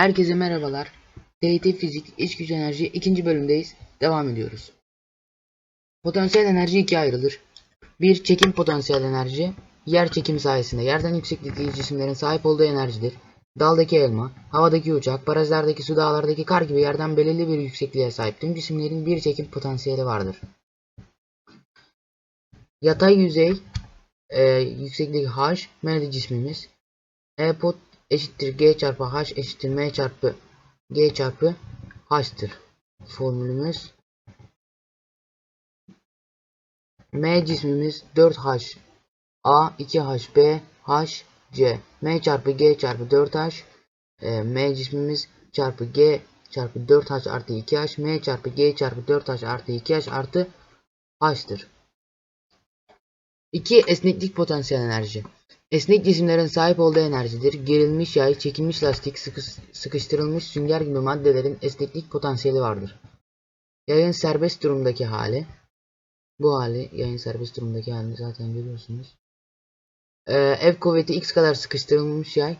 Herkese merhabalar. TYT Fizik İç Güç Enerji ikinci bölümdeyiz. Devam ediyoruz. Potansiyel enerji ikiye ayrılır. 1. Çekim potansiyel enerji. Yer çekimi sayesinde yerden yükseklikteki cisimlerin sahip olduğu enerjidir. Daldaki elma, havadaki uçak, barajlardaki su, dağlardaki kar gibi yerden belirli bir yüksekliğe sahip tüm cisimlerin bir çekim potansiyeli vardır. Yatay yüzey e, yükseklik h, md cismimiz. E pot eşittir g çarpı h eşittir m çarpı g çarpı h'tır. Formülümüz m cismimiz 4h a 2h b h c m çarpı g çarpı 4h e, m cismimiz çarpı g çarpı 4h artı 2h m çarpı g çarpı 4h artı 2h artı h'tır. 2. Esneklik potansiyel enerji. Esnek cisimlerin sahip olduğu enerjidir. Gerilmiş yay, çekilmiş lastik, sıkış, sıkıştırılmış sünger gibi maddelerin esneklik potansiyeli vardır. Yayın serbest durumdaki hali. Bu hali, yayın serbest durumdaki halini zaten görüyorsunuz. Ee, F kuvveti x kadar sıkıştırılmış yay.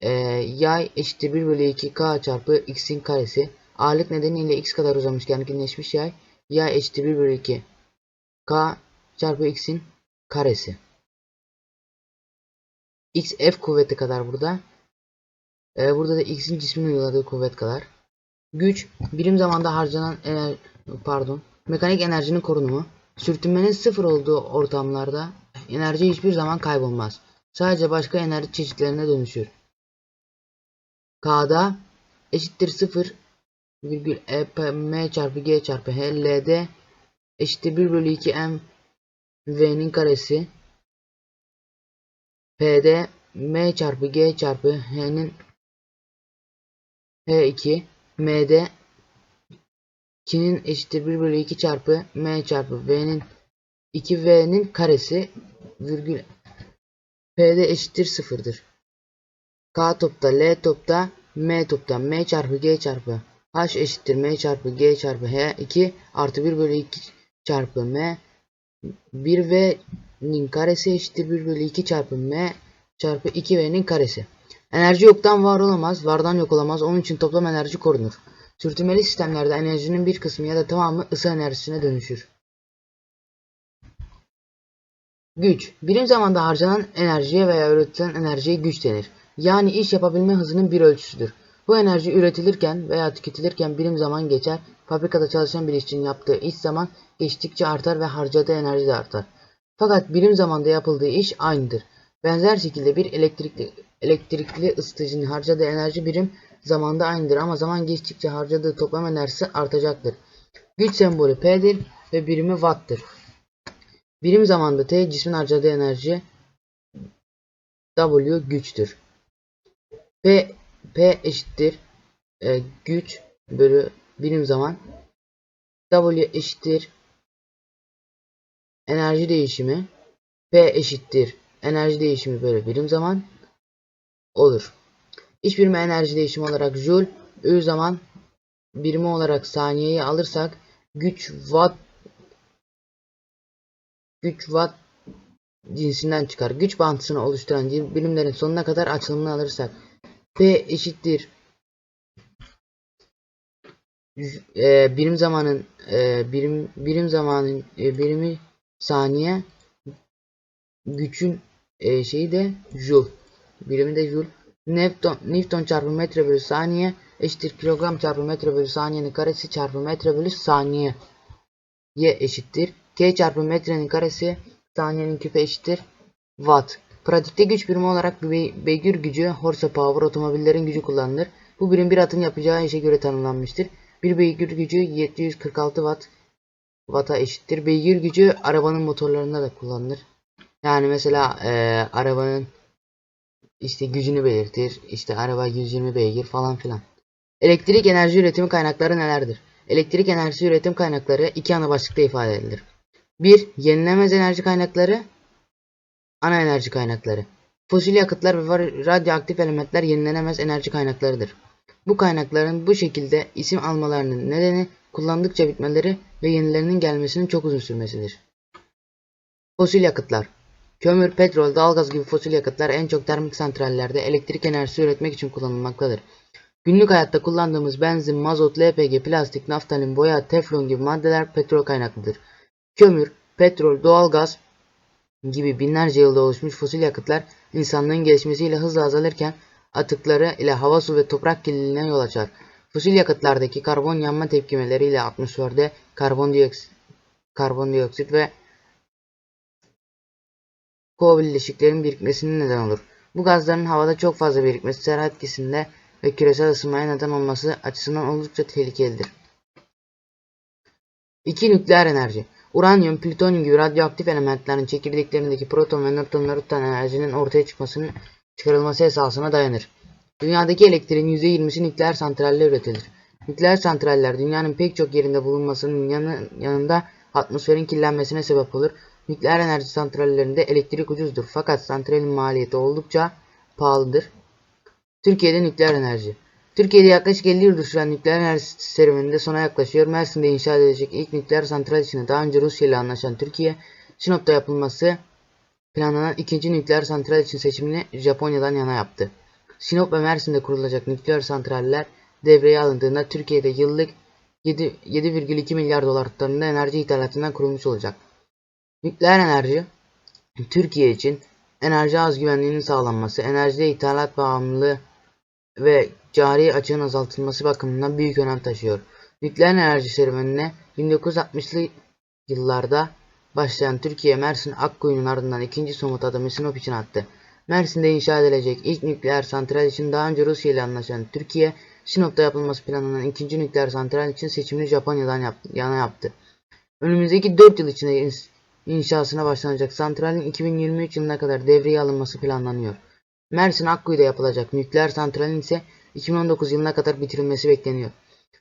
Ee, yay eşittir 1 bölü 2 k çarpı x'in karesi. Ağırlık nedeniyle x kadar uzamış gerginleşmiş yay. Yay eşittir 1 bölü 2 k çarpı x'in karesi. X F kuvveti kadar burada. Ee, burada da X'in cismin uyguladığı kuvvet kadar. Güç, birim zamanda harcanan ener pardon, mekanik enerjinin korunumu. Sürtünmenin sıfır olduğu ortamlarda enerji hiçbir zaman kaybolmaz. Sadece başka enerji çeşitlerine dönüşür. K'da eşittir 0 virgül e, m çarpı g çarpı h L'de eşittir 1 bölü 2 m v'nin karesi P'de m çarpı g çarpı h'nin h2 m'de 2'nin eşittir 1 bölü 2 çarpı m çarpı v'nin 2v'nin karesi virgül p'de eşittir sıfırdır. K topta L topta M topta M çarpı G çarpı H eşittir M çarpı G çarpı H 2 artı 1 bölü 2 çarpı M 1V'nin karesi eşittir 1 bölü 2 çarpı M çarpı 2V'nin karesi. Enerji yoktan var olamaz, vardan yok olamaz. Onun için toplam enerji korunur. Sürtünmeli sistemlerde enerjinin bir kısmı ya da tamamı ısı enerjisine dönüşür. Güç. Birim zamanda harcanan enerjiye veya üretilen enerjiye güç denir. Yani iş yapabilme hızının bir ölçüsüdür. Bu enerji üretilirken veya tüketilirken birim zaman geçer. Fabrikada çalışan bir işçinin yaptığı iş zaman geçtikçe artar ve harcadığı enerji de artar. Fakat birim zamanda yapıldığı iş aynıdır. Benzer şekilde bir elektrikli, elektrikli ısıtıcının harcadığı enerji birim zamanda aynıdır ama zaman geçtikçe harcadığı toplam enerjisi artacaktır. Güç sembolü P'dir ve birimi Watt'tır. Birim zamanda T cismin harcadığı enerji W güçtür. P, P eşittir e, güç bölü birim zaman W eşittir enerji değişimi P eşittir enerji değişimi bölü birim zaman olur. İş birimi enerji değişimi olarak joule, Ü zaman birimi olarak saniyeyi alırsak güç watt güç watt cinsinden çıkar. Güç bağıntısını oluşturan birimlerin sonuna kadar açılımını alırsak P eşittir e, birim zamanın e, birim birim zamanın e, birimi saniye. Gücün e, şeyi de joule. Birimi de joule. Newton, Newton çarpı metre bölü saniye eşittir kilogram çarpı metre bölü saniyenin karesi çarpı metre bölü saniye y eşittir. K çarpı metrenin karesi saniyenin küpe eşittir. Watt. Pratikte güç birimi olarak bir beygir gücü, horsepower, otomobillerin gücü kullanılır. Bu birim bir atın yapacağı işe göre tanımlanmıştır. Bir beygir gücü 746 watt watt'a eşittir. Beygir gücü arabanın motorlarında da kullanılır. Yani mesela e, arabanın işte gücünü belirtir. İşte araba 120 beygir falan filan. Elektrik enerji üretimi kaynakları nelerdir? Elektrik enerjisi üretim kaynakları iki ana başlıkta ifade edilir. 1. Yenilemez enerji kaynakları Ana enerji kaynakları. Fosil yakıtlar ve radyoaktif elementler yenilenemez enerji kaynaklarıdır. Bu kaynakların bu şekilde isim almalarının nedeni kullandıkça bitmeleri ve yenilerinin gelmesinin çok uzun sürmesidir. Fosil yakıtlar Kömür, petrol, doğalgaz gibi fosil yakıtlar en çok termik santrallerde elektrik enerjisi üretmek için kullanılmaktadır. Günlük hayatta kullandığımız benzin, mazot, LPG, plastik, naftalin, boya, teflon gibi maddeler petrol kaynaklıdır. Kömür, petrol, doğalgaz gibi binlerce yılda oluşmuş fosil yakıtlar insanlığın gelişmesiyle hızla azalırken atıkları ile hava, su ve toprak kirliliğine yol açar. Fosil yakıtlardaki karbon yanma tepkimeleriyle atmosferde karbondioksit, ve kobileşiklerin birikmesine neden olur. Bu gazların havada çok fazla birikmesi sera etkisinde ve küresel ısınmaya neden olması açısından oldukça tehlikelidir. 2. Nükleer enerji Uranyum, plütonyum gibi radyoaktif elementlerin çekirdeklerindeki proton ve nötronları tutan enerjinin ortaya çıkmasının çıkarılması esasına dayanır. Dünyadaki elektriğin %20'si nükleer santralle üretilir. Nükleer santraller dünyanın pek çok yerinde bulunmasının yanı, yanında atmosferin kirlenmesine sebep olur. Nükleer enerji santrallerinde elektrik ucuzdur fakat santralin maliyeti oldukça pahalıdır. Türkiye'de nükleer enerji. Türkiye'de yaklaşık 50 yıldır süren nükleer enerji serüveninde sona yaklaşıyor. Mersin'de inşa edilecek ilk nükleer santral için daha önce Rusya ile anlaşan Türkiye, Sinop'ta yapılması planlanan ikinci nükleer santral için seçimini Japonya'dan yana yaptı. Sinop ve Mersin'de kurulacak nükleer santraller devreye alındığında Türkiye'de yıllık 7,2 milyar dolar tutarında enerji ithalatından kurulmuş olacak. Nükleer enerji, Türkiye için enerji az güvenliğinin sağlanması, enerjide ithalat bağımlılığı ve cari açığın azaltılması bakımından büyük önem taşıyor. Nükleer enerji serüvenine 1960'lı yıllarda başlayan Türkiye Mersin Akkuyu'nun ardından ikinci somut adımı Sinop için attı. Mersin'de inşa edilecek ilk nükleer santral için daha önce Rusya ile anlaşan Türkiye, Sinop'ta yapılması planlanan ikinci nükleer santral için seçimini Japonya'dan yaptı, yana yaptı. Önümüzdeki 4 yıl içinde inşasına başlanacak santralin 2023 yılına kadar devreye alınması planlanıyor. Mersin Akkuyu'da yapılacak nükleer santralin ise 2019 yılına kadar bitirilmesi bekleniyor.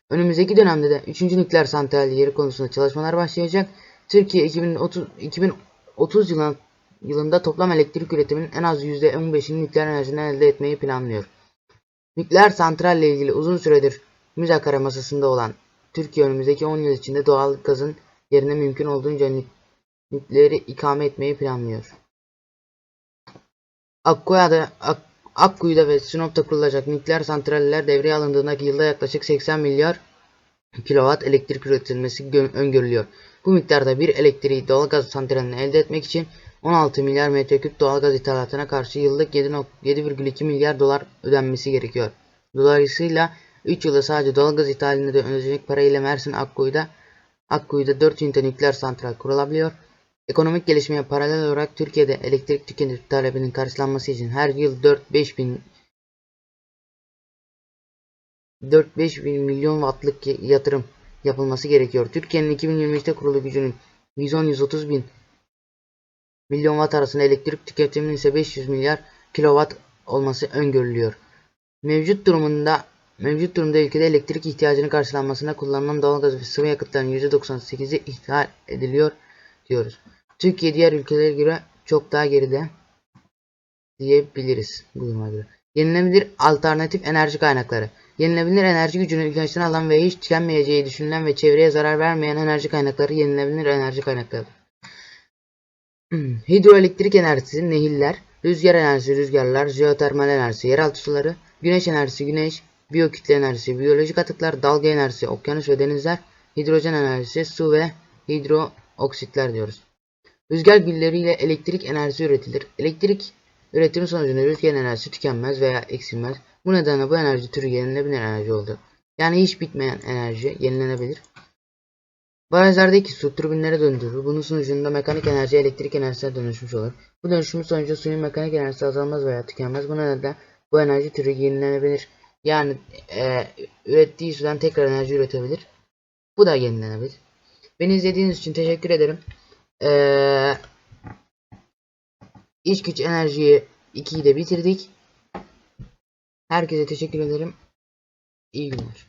Önümüzdeki dönemde de 3. nükleer santral yeri konusunda çalışmalar başlayacak. Türkiye 2030, 2030 yılın, yılında toplam elektrik üretiminin en az %15'ini nükleer enerjiden elde etmeyi planlıyor. Nükleer santralle ilgili uzun süredir müzakere masasında olan Türkiye önümüzdeki 10 yıl içinde doğal gazın yerine mümkün olduğunca nükleeri ikame etmeyi planlıyor. Akkuyu'da, Ak Akkuyu'da ve Sinop'ta kurulacak nükleer santraller devreye alındığında yılda yaklaşık 80 milyar kilowatt elektrik üretilmesi öngörülüyor. Bu miktarda bir elektriği doğalgaz santralini elde etmek için 16 milyar metreküp doğalgaz ithalatına karşı yıllık 7,2 milyar dolar ödenmesi gerekiyor. Dolayısıyla 3 yılda sadece doğalgaz ithaline de ödenecek parayla Mersin Akkuyu'da Akkuyu'da 4 ünite nükleer santral kurulabiliyor. Ekonomik gelişmeye paralel olarak Türkiye'de elektrik tüketim talebinin karşılanması için her yıl 4-5 bin 4-5 bin milyon wattlık yatırım yapılması gerekiyor. Türkiye'nin 2023'te kurulu gücünün 110-130 bin milyon watt arasında elektrik tüketiminin ise 500 milyar kilowatt olması öngörülüyor. Mevcut durumunda mevcut durumda ülkede elektrik ihtiyacını karşılanmasına kullanılan doğalgaz ve sıvı yakıtların %98'i ithal ediliyor diyoruz. Türkiye diğer ülkelere göre çok daha geride diyebiliriz bu duruma göre. Yenilebilir alternatif enerji kaynakları. Yenilebilir enerji gücünü ülkesinden alan ve hiç tükenmeyeceği düşünülen ve çevreye zarar vermeyen enerji kaynakları yenilebilir enerji kaynakları. Hidroelektrik enerjisi, nehirler, rüzgar enerjisi, rüzgarlar, jeotermal enerjisi, yeraltı suları, güneş enerjisi, güneş, biyokütle enerjisi, biyolojik atıklar, dalga enerjisi, okyanus ve denizler, hidrojen enerjisi, su ve hidrooksitler diyoruz. Rüzgar gülleriyle elektrik enerjisi üretilir. Elektrik üretimi sonucunda rüzgar enerjisi tükenmez veya eksilmez. Bu nedenle bu enerji türü yenilenebilir enerji oldu. Yani hiç bitmeyen enerji yenilenebilir. Barajlardaki su türbinlere döndürülür. Bunun sonucunda mekanik enerji elektrik enerjisine dönüşmüş olur. Bu dönüşümün sonucu suyun mekanik enerjisi azalmaz veya tükenmez. Bu nedenle bu enerji türü yenilenebilir. Yani e, ürettiği sudan tekrar enerji üretebilir. Bu da yenilenebilir. Beni izlediğiniz için teşekkür ederim. Ee, iç güç enerjiyi 2'yi de bitirdik. Herkese teşekkür ederim. İyi günler.